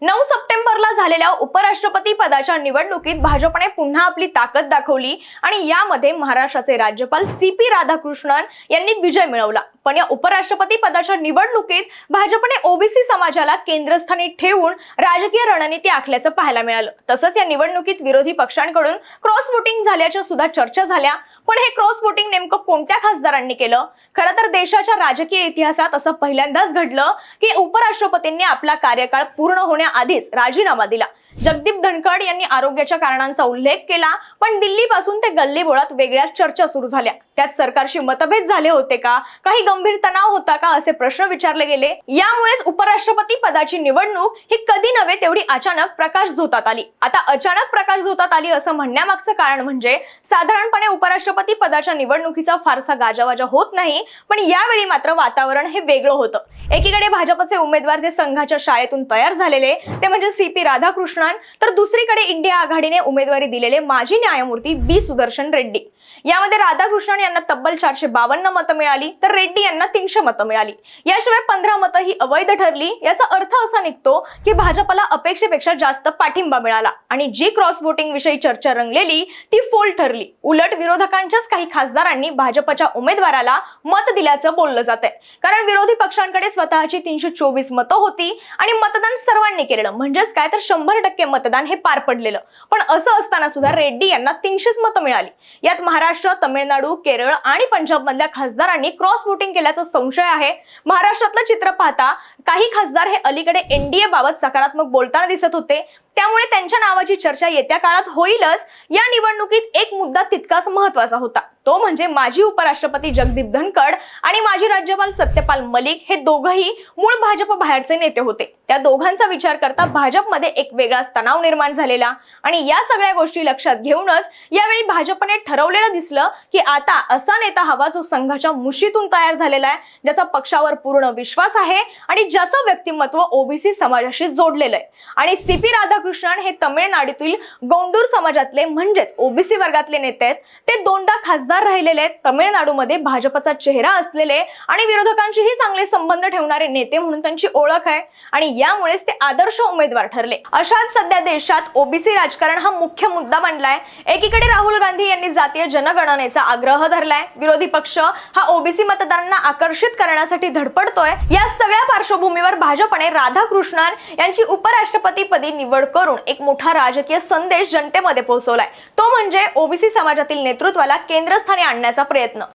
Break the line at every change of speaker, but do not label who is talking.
Não são झालेल्या उपराष्ट्रपती पदाच्या निवडणुकीत भाजपने पुन्हा आपली ताकद दाखवली आणि यामध्ये महाराष्ट्राचे राज्यपाल सी पी राधाकृष्णन यांनी विजय मिळवला. पण या उपराष्ट्रपती पदाच्या निवडणुकीत भाजपने ओबीसी समाजाला केंद्रस्थानी ठेवून राजकीय रणनीती आखल्याचं पाहायला मिळालं. तसंच या निवडणुकीत विरोधी पक्षांकडून क्रॉस वोटिंग झाल्याच्या सुद्धा चर्चा झाल्या. पण हे क्रॉस वोटिंग नेमकं कोणत्या खासदारांनी केलं? खरं तर देशाच्या राजकीय इतिहासात असं पहिल्यांदाच घडलं की उपराष्ट्रपतींनी आपला कार्यकाळ पूर्ण होण्याआधीच राजीनामा दिला. yeah जगदीप धनखड यांनी आरोग्याच्या कारणांचा उल्लेख केला पण दिल्लीपासून ते गल्लीबोळात वेगळ्या चर्चा सुरू झाल्या. त्यात सरकारशी मतभेद झाले होते का? काही गंभीर तणाव होता का? असे प्रश्न विचारले गेले. यामुळेच उपराष्ट्रपती पदाची निवडणूक ही कधी नव्हे तेवढी अचानक प्रकाश झोतात आली. आता अचानक प्रकाश झोतात आली असं म्हणण्यामागचं कारण म्हणजे साधारणपणे उपराष्ट्रपती पदाच्या निवडणुकीचा फारसा गाजावाजा होत नाही पण यावेळी मात्र वातावरण हे वेगळं होतं. एकीकडे भाजपचे उमेदवार जे संघाच्या शाळेतून तयार झालेले ते म्हणजे सी पी राधाकृष्णन तर दुसरीकडे इंडिया आघाडीने उमेदवारी दिलेले माजी न्यायमूर्ती बी. सुदर्शन रेड्डी. यामध्ये राधाकृष्णन यांना तब्बल चारशे बावन्न मतं मिळाली तर रेड्डी यांना तीनशे मतं मिळाली. याशिवाय पंधरा मतं ही अवैध ठरली याचा अर्थ असा निघतो की भाजपला अपेक्षेपेक्षा जास्त पाठिंबा मिळाला आणि जी क्रॉस वोटिंग विषयी चर्चा रंगलेली ती फोल ठरली. उलट विरोधकांच्याच काही खासदारांनी भाजपच्या उमेदवाराला मत दिल्याचं बोललं जात आहे कारण विरोधी पक्षांकडे स्वतःची तीनशे चोवीस मतं होती आणि मतदान सर्वांनी केलेलं. म्हणजेच काय? तर शंभर टक्के मतदान हे पार पडलेलं. पण असं असताना सुद्धा रेड्डी यांना तीनशेच मतं मिळाली. यात महाराष्ट्र तमिळनाडू केरळ आणि पंजाब मधल्या खासदारांनी क्रॉस वोटिंग केल्याचा संशय आहे. महाराष्ट्रातलं चित्र पाहता काही खासदार हे अलीकडे एनडीए बाबत सकारात्मक बोलताना दिसत होते. त्यामुळे त्यांच्या नावाची चर्चा येत्या काळात होईलच. या निवडणुकीत एक मुद्दा तितकाच महत्त्वाचा होता. तो म्हणजे माजी उपराष्ट्रपती जगदीप धनखड आणि माजी राज्यपाल सत्यपाल मलिक हे दोघंही मूळ भाजप बाहेरचे नेते होते. त्या दोघांचा विचार करता भाजपमध्ये एक वेगळाच तणाव निर्माण झालेला आणि या सगळ्या गोष्टी लक्षात घेऊनच यावेळी भाजपने ठरवलेलं दिसलं की आता असा नेता हवा जो संघाच्या मुशीतून तयार झालेला आहे ज्याचा पक्षावर पूर्ण विश्वास आहे आणि ज्याचं व्यक्तिमत्व ओबीसी समाजाशी जोडलेलं आहे. आणि सीपी राधा राधाकृष्णन हे तमिळनाडूतील गोंडूर समाजातले म्हणजेच ओबीसी वर्गातले नेते आहेत. ते दोनदा खासदार राहिलेले आहेत. तमिळनाडूमध्ये भाजपचा चेहरा असलेले आणि विरोधकांशीही चांगले संबंध ठेवणारे नेते म्हणून त्यांची ओळख आहे. आणि यामुळेच ते आदर्श उमेदवार ठरले. अशाच सध्या देशात ओबीसी राजकारण हा मुख्य मुद्दा बनलाय. एकीकडे राहुल गांधी यांनी जातीय जनगणनेचा आग्रह धरलाय. विरोधी पक्ष हा ओबीसी मतदारांना आकर्षित करण्यासाठी धडपडतोय. या सगळ्या पार्श्वभूमीवर भाजपने राधाकृष्णन यांची उपराष्ट्रपतीपदी निवड करून एक मोठा राजकीय संदेश जनतेमध्ये पोहोचवलाय. तो म्हणजे ओबीसी समाजातील नेतृत्वाला केंद्रस्थानी आणण्याचा प्रयत्न.